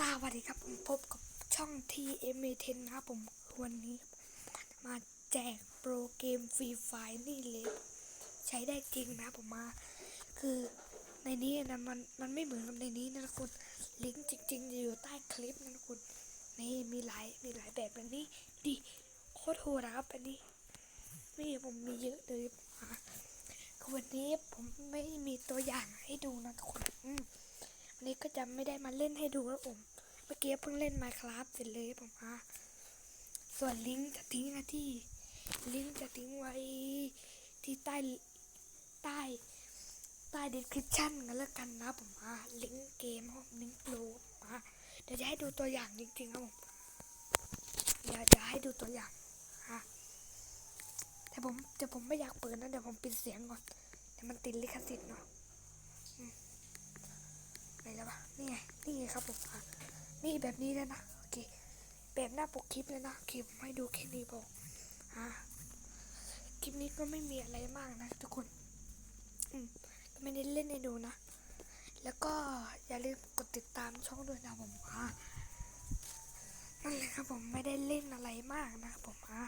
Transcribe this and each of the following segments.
สวัสดีครับผมพบกับช่อง TMA10 นะครับผมวันนี้มาแจกโปรเกมฟรีไฟนี่เลยใช้ได้จริงนะผมมา คือในนี้นะมันมันไม่เหมือนกับในนี้นะทุกคนลิงก์จริงๆจะอยู่ใต้คลิปนะทุกคนนี่มีหลายมีหลายแบบแบบนี้ดิโคตรโหดนะครับอันนี้นี่ผมมีเยอะเลยมาคือวันนี้ผมไม่มีตัวอย่างให้ดูนะทุกคนอืม วันนี้ก็จะไม่ได้มาเล่นให้ดูแล้วผม เมื่อกี้เพิ่งเล่น Minecraft เสร็จเลยผมอะส่วนลิงก์จะทิ้งนะที่ ลิงก์จะทิ้งไว้ที่ใต้ใต้ใต้ description กันแล้วกันนะผมอะลิงก์เกมผมลิงก์โปรผมอะเดี๋ยวจะให้ดูตัวอย่างจริงๆครับผมเดี๋ยวจะให้ดูตัวอย่างอะแต่ผมแต่ผมไม่อยากเปิดนะเดี๋ยวผมปิดเสียงก่อนเดี๋ยวมันติดลิขสิทธิ์เนาะ ไหนแล้ววะนี่ไงนี่ไงครับผมอะนี่แบบนี้เลยนะโอเคแบบหน้าปกคลิปเลยนะโอเคผมให้ดูแค่นี้พออะคลิปนี้ก็ไม่มีอะไรมากนะทุกคนอืมไม่ได้เล่นให้ดูนะ แล้วก็อย่าลืมกดติดตามช่องด้วยนะผมอะนั่นเลยครับผมไม่ได้เล่นอะไรมากนะครับผมอะ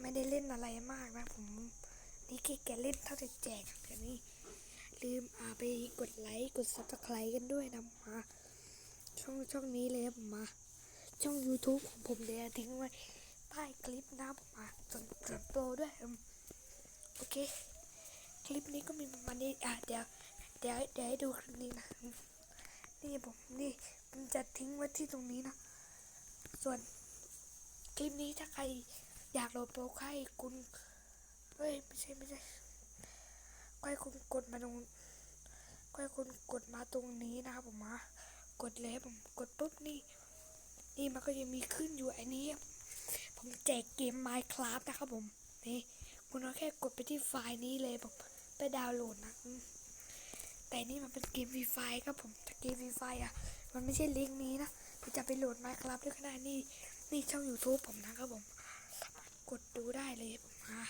ไม่ได้เล่นอะไรมากนะผมนี่แค่แกเล่นเท่าแต่แจกแบบนี้ ลืมอ่าไปกดไลค์กด subscribe กันด้วยนะมาช่องช่องนี้เลยมา ช่อง YouTube ของผมเดี๋ยวทิ้งไว้ใต้คลิปนะมาส่วนส่วนโปรด้วยโอเค คลิปนี้ก็มีประมาณนี้อะเดี๋ยวเดี๋ยวเดี๋ยวให้ดูคลิปนี้นะนี่ผมนี่ผมจะทิ้งไว้ที่ตรงนี้นะ ส่วนคลิปนี้ถ้าใครอยากโหลดโปรให้คุณเฮ้ยไม่ใช่ไม่ใช่ ก็ให้คุณกดมาตรงก็ให้คุณกดมาตรงนี้นะครับผมมากดเลยผมกดปุ๊บนี่ นี่มันก็จะมีขึ้นอยู่ไอ้นี้ ผมแจกเกม Minecraft นะครับผมนี่คุณก็แค่กดไปที่ไฟล์นี้เลยผมไปดาวน์โหลดนะแต่นี่มันเป็นเกมฟรีไฟครับผมแต่เกมฟรีไฟอะ มันไม่ใช่ลิงก์นี้นะคุณจะไปโหลด Minecraft ด้วยก็ได้นี่นี่ช่อง YouTube ผมนะครับผม กดดูได้เลยผมมา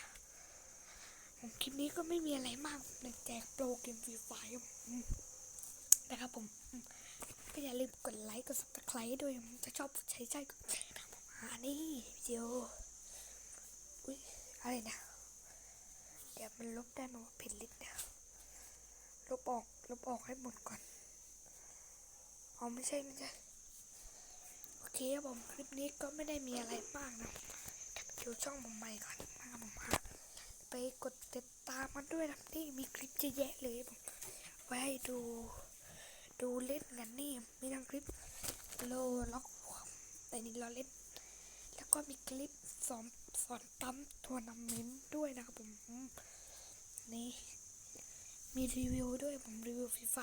ผมคลิปนี้ก็ไม่มีอะไรมากในแจกโปรเกมฟรีไฟนะครับผมก็อย่าลืมกดไลค์กด subscribe ด้วยผมจะชอบใช้ใจกดแชร์นะผมอ่านี่วิดีโออุ้ยอะไรนะ เดี๋ยวมันลบได้ไหมว่าผิดลิสต์เนี่ยลบออกลบออกให้หมดก่อนอ๋อไม่ใช่ไม่ใช่โอเคครับผมคลิปนี้ก็ไม่ได้มีอะไรมากนะเดี๋ยวช่องผมใหม่ก่อนนะครับผมอะ ไปกดติดตามมันด้วยนะนี่มีคลิปเยอะแยะเลยผมไว้ให้ดู ดูเล่นกันนี่มีทั้งคลิปโลล็อกแต่นี่เราเล่น แล้วก็มีคลิปสอนสอนตั้มทัวร์นาเมนต์ด้วยนะครับผมนี่มีรีวิวด้วยผมรีวิวฟรีไฟ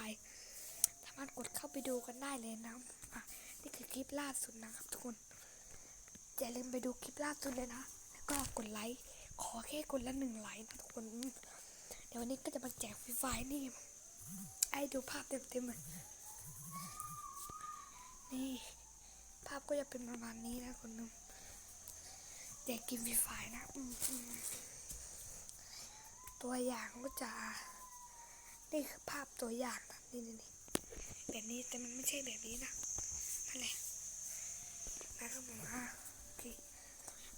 สามารถกดเข้าไปดูกันได้เลยนะอะนี่คือคลิปล่าสุดนะครับทุกคนอย่าลืมไปดูคลิปล่าสุดเลยนะ แล้วก็กดไลค์ ขอแค่คนละหนึ่งไลค์นะทุกคน เดี๋ยววันนี้ก็จะมาแจกฟรีไฟนี่ไอ้ดูภาพเต็มๆเลยนี่ ภาพก็จะเป็นประมาณนี้นะคนนึงแจกกินฟรีไฟนะตัวอย่างก็จะ นี่คือภาพตัวอย่างนะนี่นี่แบบนี้แต่มันไม่ใช่แบบนี้นะนั่นแหละนะครับผมอะ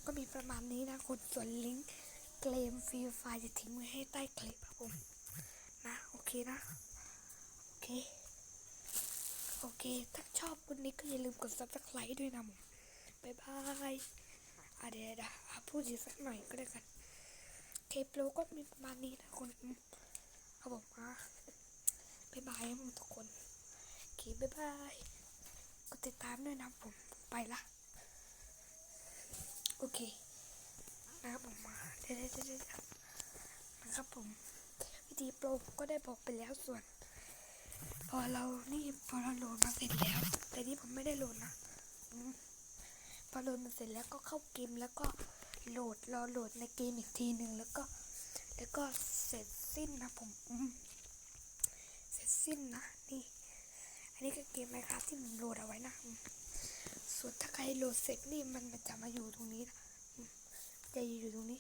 ก็มีประมาณนี้นะคุณส่วนลิงก์เกมฟรีไฟจะทิ้งไว้ให้ใต้คลิปครับผมนะโอเคนะ โอเค โอเค ถ้าชอบวันนี้ก็อย่าลืมกด subscribe ด้วยนะผมบ๊ายบายอะเดี๋ยวเดี๋ยวอะพูดอีกสักหน่อยก็ได้กันเคปโลก็มีประมาณนี้นะคนอืมครับผมอะบ๊ายบายทุกคนโอเคบ๊ายบายกดติดตามด้วยนะผมไปละ โอเคนะครับผมมาเดี๋ยวเดี๋ยวเดี๋ยวเดี๋ยวนะครับผม วิธีโปรก็ได้บอกไปแล้วส่วน พอเรานี่พอเราโหลดมาเสร็จแล้ว แต่นี่ผมไม่ได้โหลดนะอพอโหลดมาเสร็จแล้วก็เข้าเกมแล้วก็โหลดรอโหลดในเกมอีกทีหนึ่งแล้วก็ แล้วก็เสร็จสิ้นนะผมอมเสร็จสิ้นนะนี่ อันนี้ก็เกมไมครับที่ผมโหลดเอาไว้นะ ส่วนถ้าใครโหลดเสร็จนี่มันจะมาอยู่ตรงนี้นะจะอยู่ตรงนี้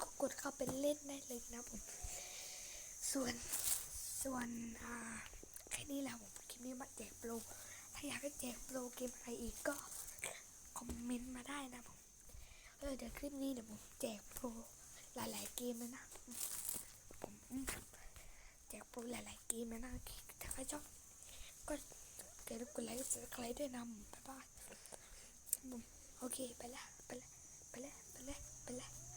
ก็กดเข้าไปเล่นได้เลยนะผม ส่วนส่วนอ่าแค่นี้แหละผมคลิปนี้มาแจกโปรถ้าอยากให้แจกโปรเกมอะไรอีกก็คอมเมนต์มาได้นะผมเออเดี๋ยวคลิปนี้เดี๋ยวผมแจกโปรหลาย ๆ เกมเลยนะผมแจกโปรหลาย ๆ เกมเลยนะถ้าใครชอบก็ อย่าลืมกดไลค์กดซับสไครต์ด้วยนะบ๊ายบายโอเคไปละไปละไปละไปละไปละ